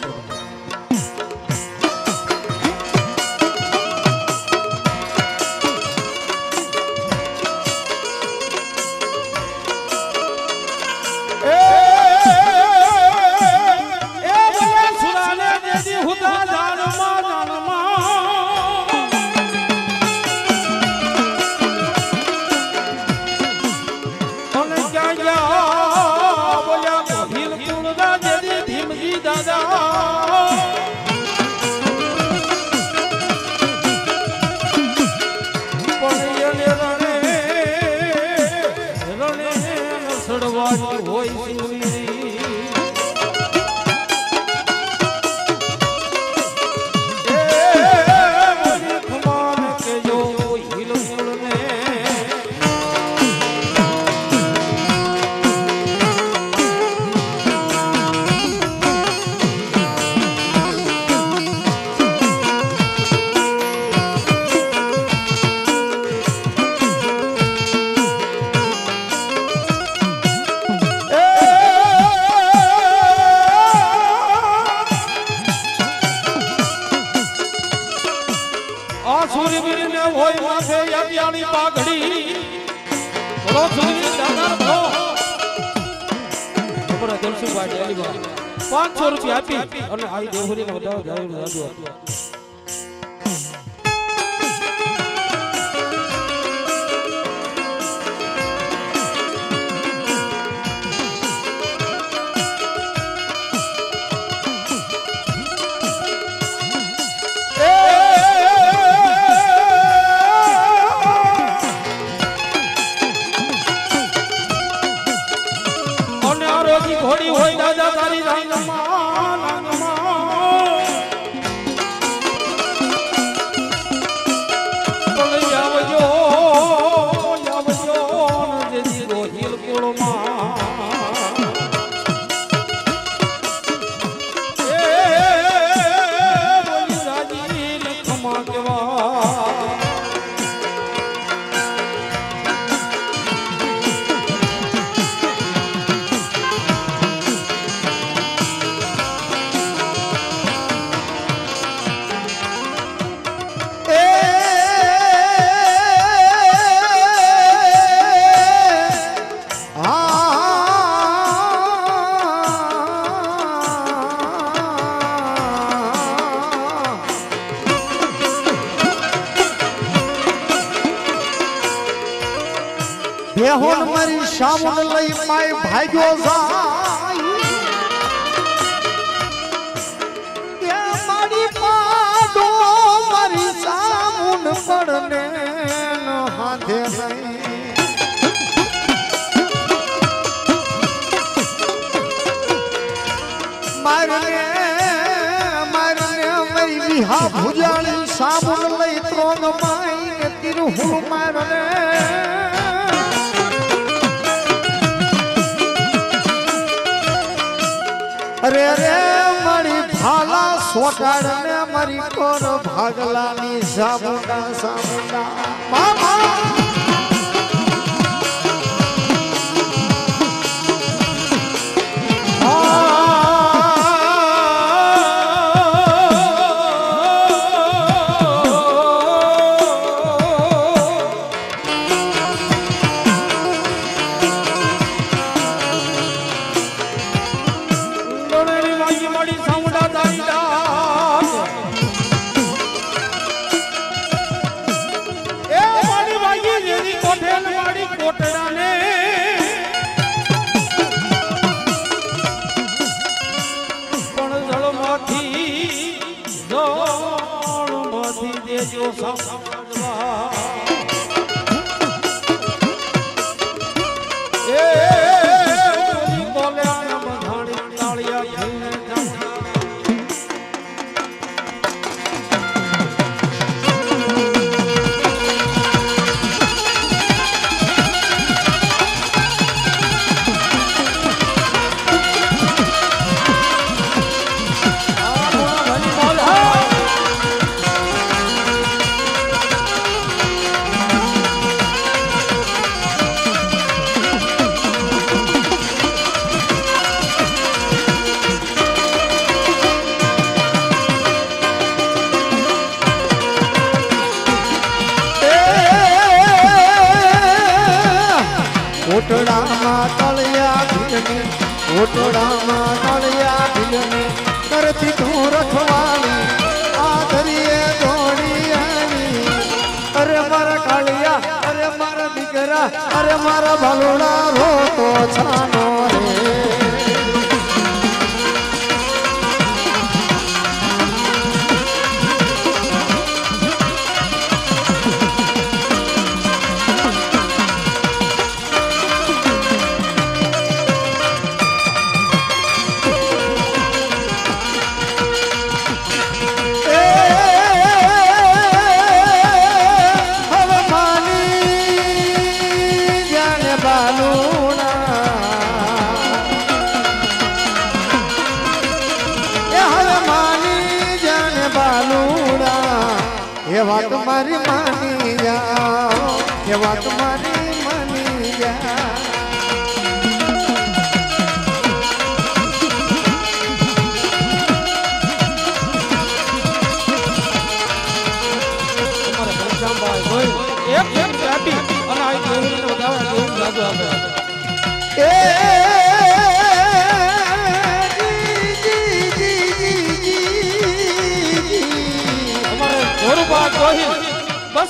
的。મીરાની પાઘડી. બોલો સુધીની દાદાર ભો પાંચસો રૂપિયા આપી અને આ દેવહરીને વધારે જાહેર જાદુ સાવન લઈ માય ભાગ્યો જાય મારી પાડો મારી સામુન પડને હાથે નહીં લઈ ત્રોગ માઈ તિરહુ મારને. અરે રે મારી ભાલા સોટાડ ને મારી કોર ભાગલાની સાબુડા સાબુડા. ભીલની તળિયા ભીલને કરતી તું રખવાળી આ દોડી આવી અરે મારા કાળિયા, અરે મારા દીકરા, અરે મારા ભલુડા રોતો છાનો.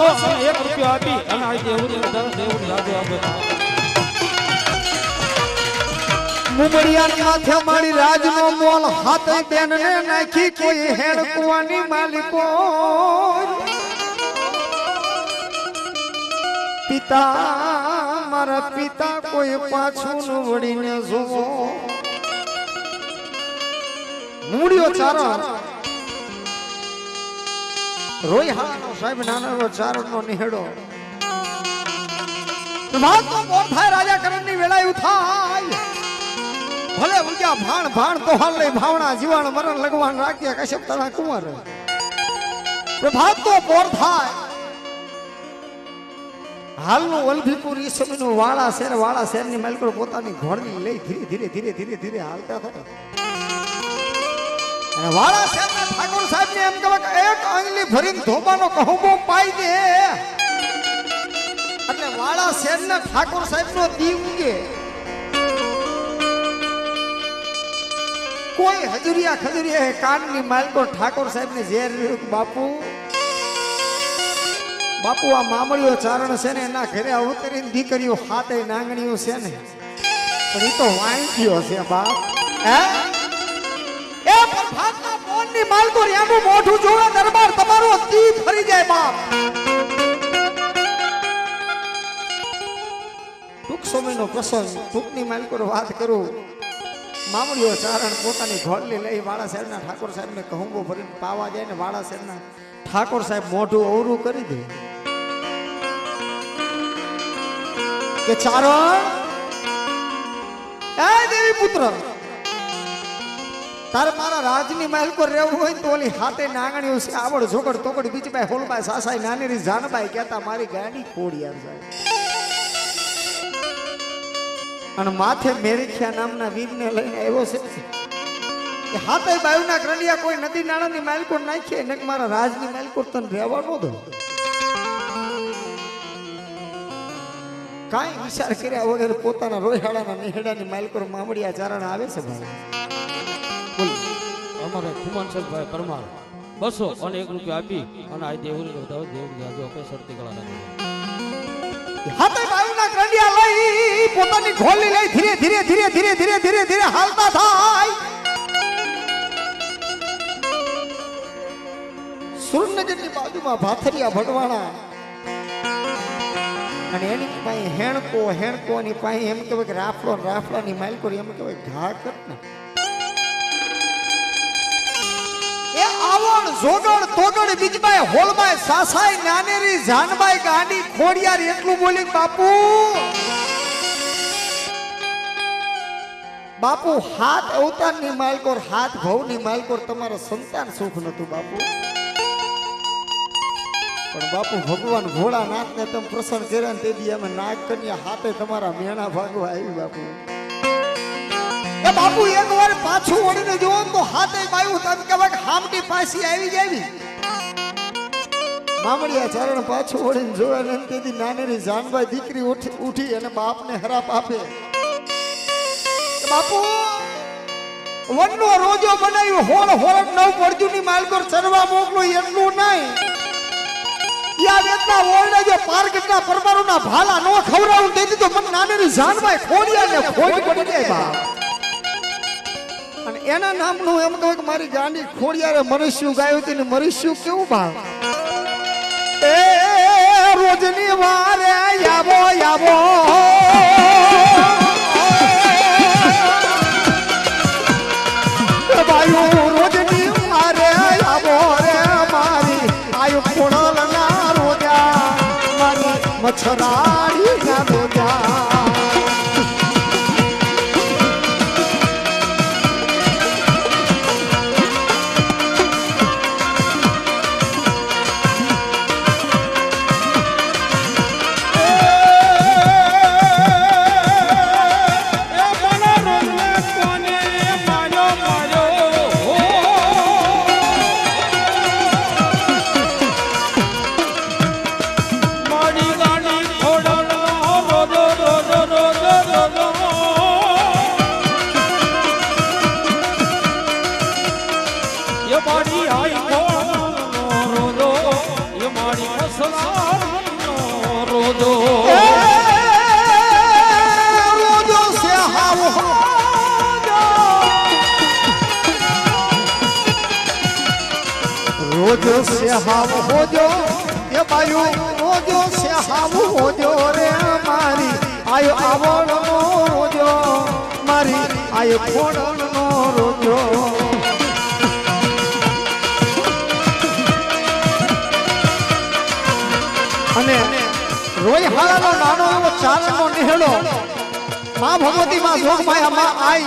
બસો અને એક રૂપિયો આપી અને આ દેવરીને વધારે દેવરી જાદુ આપે માથે પિતા, મારા પિતા કોઈ પાછું ન વળીને મૂડ્યો ચારો રોઈ હાનો સાહેબ નાનો ચારણ નો નિહેડો થાય? રાજા કરણની વેળાયું થાય ભલે ઉગ્યા ભાણ ભાણ તો હાલ ભાવણા, જીવાણ, મરણ લગવાન રાખ્યા કશ્યપ, તણા કુંવર. પ્રભાત તો પોર થાય? હાલનું વલભીપુર ઈ સમયનું વાળા શેર, વાળા શેરની માલકો પોતાની ઘોડની લઈ ધીરે ધીરે ધીરે ધીરે ધીરે હાલતા થાય અને વાળા શેરના ઠાકોર સાહેબ ને એમ કહેવાય કે એક આંગલી ભરીને ધોબાનો કહુંબો પાઈ દે. એટલે વાળા ને ઠાકોર સાહેબ નો દી ઉગે. કોઈ હજુરિયા ખજુરિયા કાનની માલકો ઠાકોર સાહેબ ને ઝેર બાપુ બાપુ આ મામળીઓ ચારણ છે ને એના ઘરે અવતરીને દીકરીઓ હાથે નાંગણીઓ છે ને. પણ એ તો વાંચ્યો છે બાપ. હે? મોહનની માલકો એનું મોઢું જોવે, દરબાર તમારો દી ફરી જાય બાપ. ટૂંક સમયનો પ્રસંગ, ટૂંકની માલકો વાત કરું. મામડીઓ ચારણ પોતાની ઘોડલી લઈ વાળા સાહેબના ઠાકોર સાહેબને કહુંબો ભરીને પાવા જાય ને વાળા સાહેબના ઠાકોર સાહેબ મોઢું અવરું કરી દે. કે ચારણ, એ દેવી પુત્ર તારે મારા રાજની માલકો રહેવું હોય તો ઓલી હાથે નાગણીઓ છે, આવડ ઝોકડ તોગડ બીજી હોલભાઈ સાસાઈ નાની જાનભાઈ કહેતા મારી ગાડી ખોડી યાર સાહેબ અને માથે મેરીખ્યા નામના વીરને લઈને આવ્યો છે. કે હાથે બાયુના ગ્રંડિયા કોઈ નદી નાળાની માલકો નાખીએ ને મારા રાજની માલકો તને રહેવા ન દો કાંઈ વિચાર કર્યા વગર પોતાના રોહિયાળાના નિહેડાની માલકોર મામડિયા ચારણ આવે છે ભાઈ. બોલ. અમારે ખુમાનસરભાઈ પરમાર. બસો અને એક રૂપિયા આપી અને આ દેવરીને વધારે દેવરી જાદુ આપે સરતી કળા રાખે હાથે બાયુના ગ્રંડિયા લઈ પોતાની ખોલી લઈ ધીરે ધીરે ધીરે ધીરે ધીરે ધીરે ધીરે હાલતા થાય. સુરનગરની બાજુમાં ભાથરિયા ભટવાણા અને એની પાસે હેણકો હેણકો ની પાસે એમ કહેવાય કે રાફડો ને રાફડાની માલકો એમ કહેવાય ઘા કર ને જોગણ તોગણ બીજબાઈ હોલબાઈ સાસાઈ નાનેરી જાનબાઈ ગાંડી ખોડિયાર એટલું બોલી, બાપુ! બાપુ, હાથ અવતારની માલકોર, હાથ ભવની માલકોર તમારા સંતાન સુખ નતું બાપુ. પણ બાપુ, ભગવાન ભોળાનાથ ને તમે પ્રસન્ન કર્યા ને તેથી અમે નાગ કન્યા હાથે તમારા મેણા ભાગવા આવી બાપુ. એ બાપુ એક વાર પાછું વળીને જુઓ તો હાથે બાયું તમે કહેવાય કે હામટી પાસી આવી જાવી મામડિયા ચરણ પાછું વળીને જોવે ને તેથી નાની જાનબાઈ દીકરી ઉઠી અને બાપને હરાપ આપે. બાપુ વનનો રોજો બનાવ્યો. હોળ હોળ નવ પડજુની માલકોર ચરવા મોકલો એટલું નહીં. યા વેદના ઓરડે જો પારગટના પરમારુના ભાલા નો ખવરાવું દે દીધો મને નાનેની જાનમાં ખોડિયા ને ખોજ પડી જાય બા એના નામનું એમ કહે કે મારી ગાંડી ખોડિયારે મરીશું ગાયું હતી ને મરીશું કેવું ભાવ? એ રોજની વારે આવો આવો. રોજો સે હાવ હોજો એ બાયું રોજો સે હાવ હોજો રે મારી. આયો આવડનો રોજો, મારી આયો ખોડનો રોજો. અને રોય હાલાનો નાનો એવો ચારણનો નિહળો, માં ભગવતી માં જોગમાયા માં આઈ.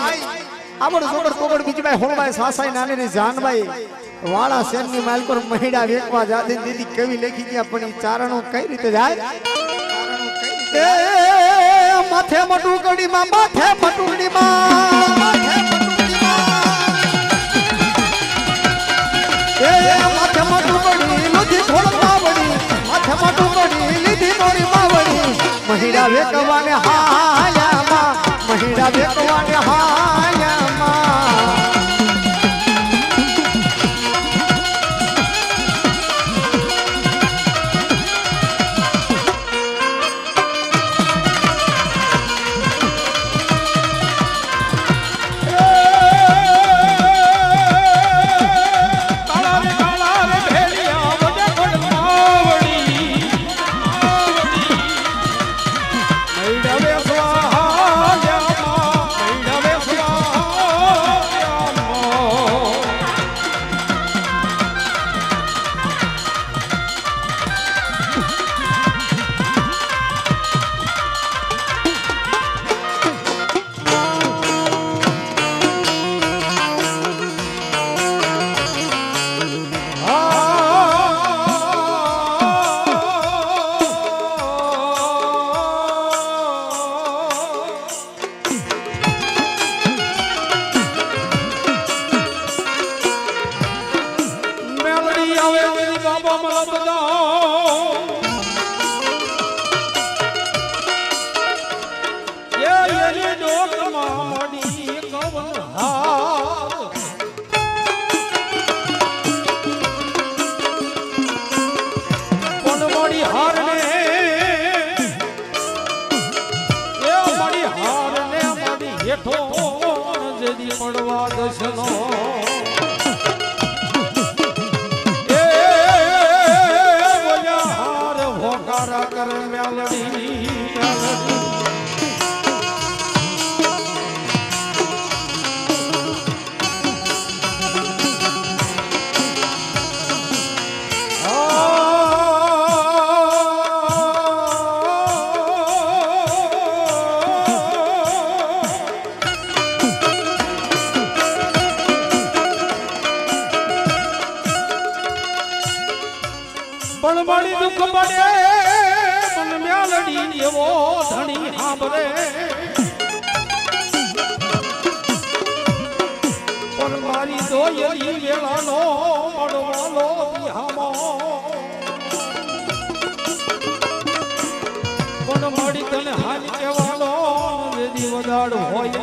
આવડ જોગડ કોગડ બીજભાઈ હોળભાઈ સાસાઈ નાની ની જાનભાઈ વાળા શેરની માલકોર મહિડા વેચવા જાતી દીદી કવિ લખી ગયા, પણ ચારણો કઈ રીતે જાય? માથે મટુકડી માં માં માથે મટુકડી મહિડા વેકવાને હાયામાં મહિડા વેકવાને હાયામાં એવો ધણી સાંભળે. પણ મારી દોયરી વેળાનો મળવાલો બિહામો. પણ મળી તને હાલ કહેવાનો વેદી વદાડ હોય